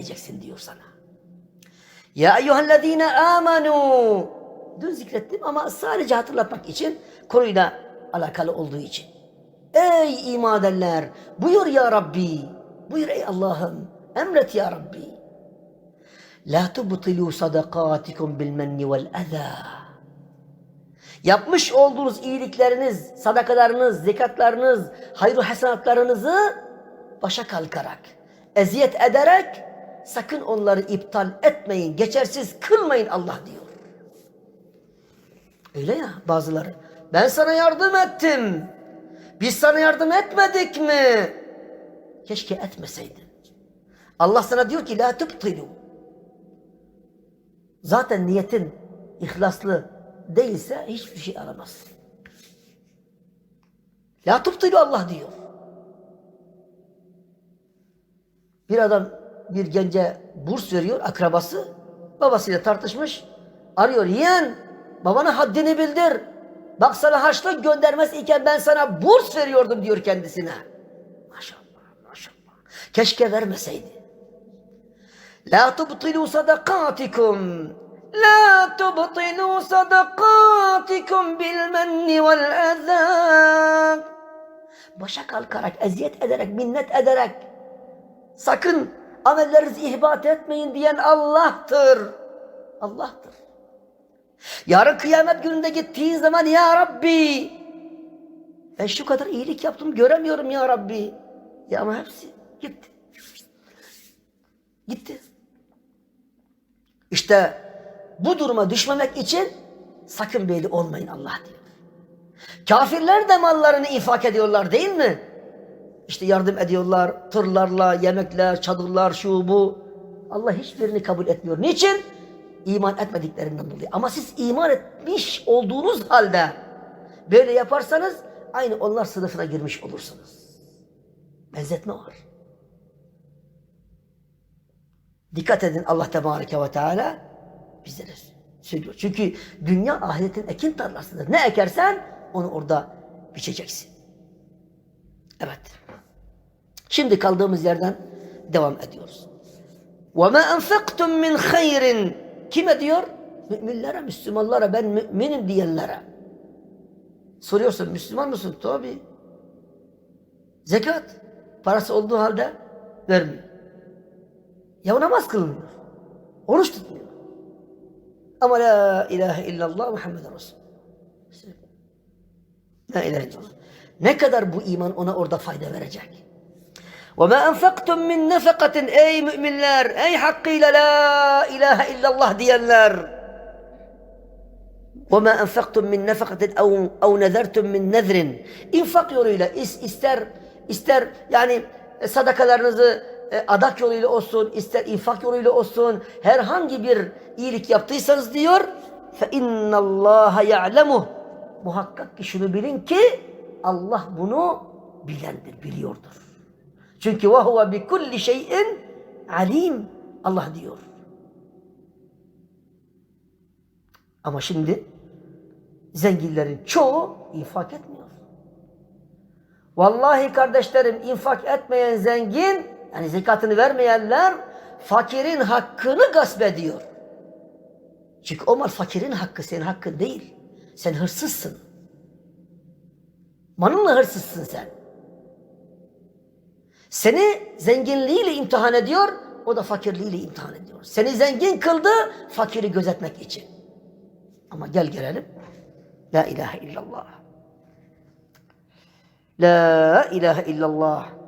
edeceksin diyor sana. Ya eyyühellezine amenu. Dün zikrettim ama sadece hatırlatmak için konuyla alakalı olduğu için. Ey iman buyur ya Rabbi. Buyur ey Allah'ım. Emret ya Rabbi. La tubtilu sadakatikum bil menni vel eza. Yapmış olduğunuz iyilikleriniz, sadakalarınız, zekatlarınız, hayır hasenatlarınızı başa kalkarak, eziyet ederek sakın onları iptal etmeyin, geçersiz kılmayın Allah diyor. Öyle ya bazıları. Ben sana yardım ettim. Biz sana yardım etmedik mi? Keşke etmeseydin. Allah sana diyor ki la tubtilu. Zaten niyetin ihlaslı değilse hiçbir şey alamazsın. La tubtilu Allah diyor. Bir adam bir gence burs veriyor akrabası. Babasıyla tartışmış. Arıyor yeğen babana haddini bildir. Bak sana harçlık göndermez iken ben sana burs veriyordum diyor kendisine. Maşallah maşallah. Keşke vermeseydi. La tubtilu sadakatikum. La tubtilu sadakatikum bil menni vel eza. Başa kalkarak, eziyet ederek, minnet ederek sakın amellerinizi ihbat etmeyin diyen Allah'tır. Allah'tır. Yarın kıyamet gününde gittiğin zaman ya Rabbi ben şu kadar iyilik yaptım göremiyorum ya Rabbi. Ya ama hepsi gitti. Gitti. İşte bu duruma düşmemek için sakın böyle olmayın Allah diyor. Kafirler de mallarını infak ediyorlar değil mi? İşte yardım ediyorlar tırlarla, yemekler, çadırlar, şu bu. Allah hiçbirini kabul etmiyor. Niçin? İman etmediklerinden dolayı. Ama siz iman etmiş olduğunuz halde böyle yaparsanız aynı onlar sınıfına girmiş olursunuz. Benzetme var. Dikkat edin Allah Tebareke ve Teala bizlere söylüyor. Çünkü dünya ahiretin ekin tarlasıdır. Ne ekersen onu orada biçeceksin. Evet. Şimdi kaldığımız yerden devam ediyoruz. وَمَا أَنْفَقْتُمْ مِنْ خَيْرٍ Kime diyor? Müminlere, Müslümanlara, ben müminim diyenlere. Soruyorsun, Müslüman mısın? Tabi. Zekat. Parası olduğu halde vermiyor. Ya namaz kılmıyor. Oruç tutmuyor. Ama la ilahe illallah Muhammeden Resul. La ilahe illallah. Ne kadar bu iman ona orada fayda verecek? وَمَا أَنْفَقْتُمْ مِنْ نَفَقَةٍ Ey müminler, ey hakkıyla la ilahe illallah diyenler. وَمَا أَنْفَقْتُمْ مِنْ نَفَقَةٍ اَوْ, اَوْ نَذَرْتُمْ مِنْ نَذْرٍ İnfak yoluyla is, ister ister yani sadakalarınızı e, adak yoluyla olsun, ister infak yoluyla olsun, herhangi bir iyilik yaptıysanız diyor, فَاِنَّ اللّٰهَ يَعْلَمُهُ Muhakkak ki şunu bilin ki Allah bunu bilendir, biliyordur. Çünkü ve huve bi kulli şeyin alim Allah diyor. Ama şimdi zenginlerin çoğu infak etmiyor. Vallahi kardeşlerim infak etmeyen zengin yani zekatını vermeyenler fakirin hakkını gasp ediyor. Çünkü o mal fakirin hakkı senin hakkın değil. Sen hırsızsın. Malınla hırsızsın sen. Seni zenginliğiyle imtihan ediyor, o da fakirliğiyle imtihan ediyor. Seni zengin kıldı, fakiri gözetmek için. Ama gel gelelim. La ilahe illallah. La ilahe illallah.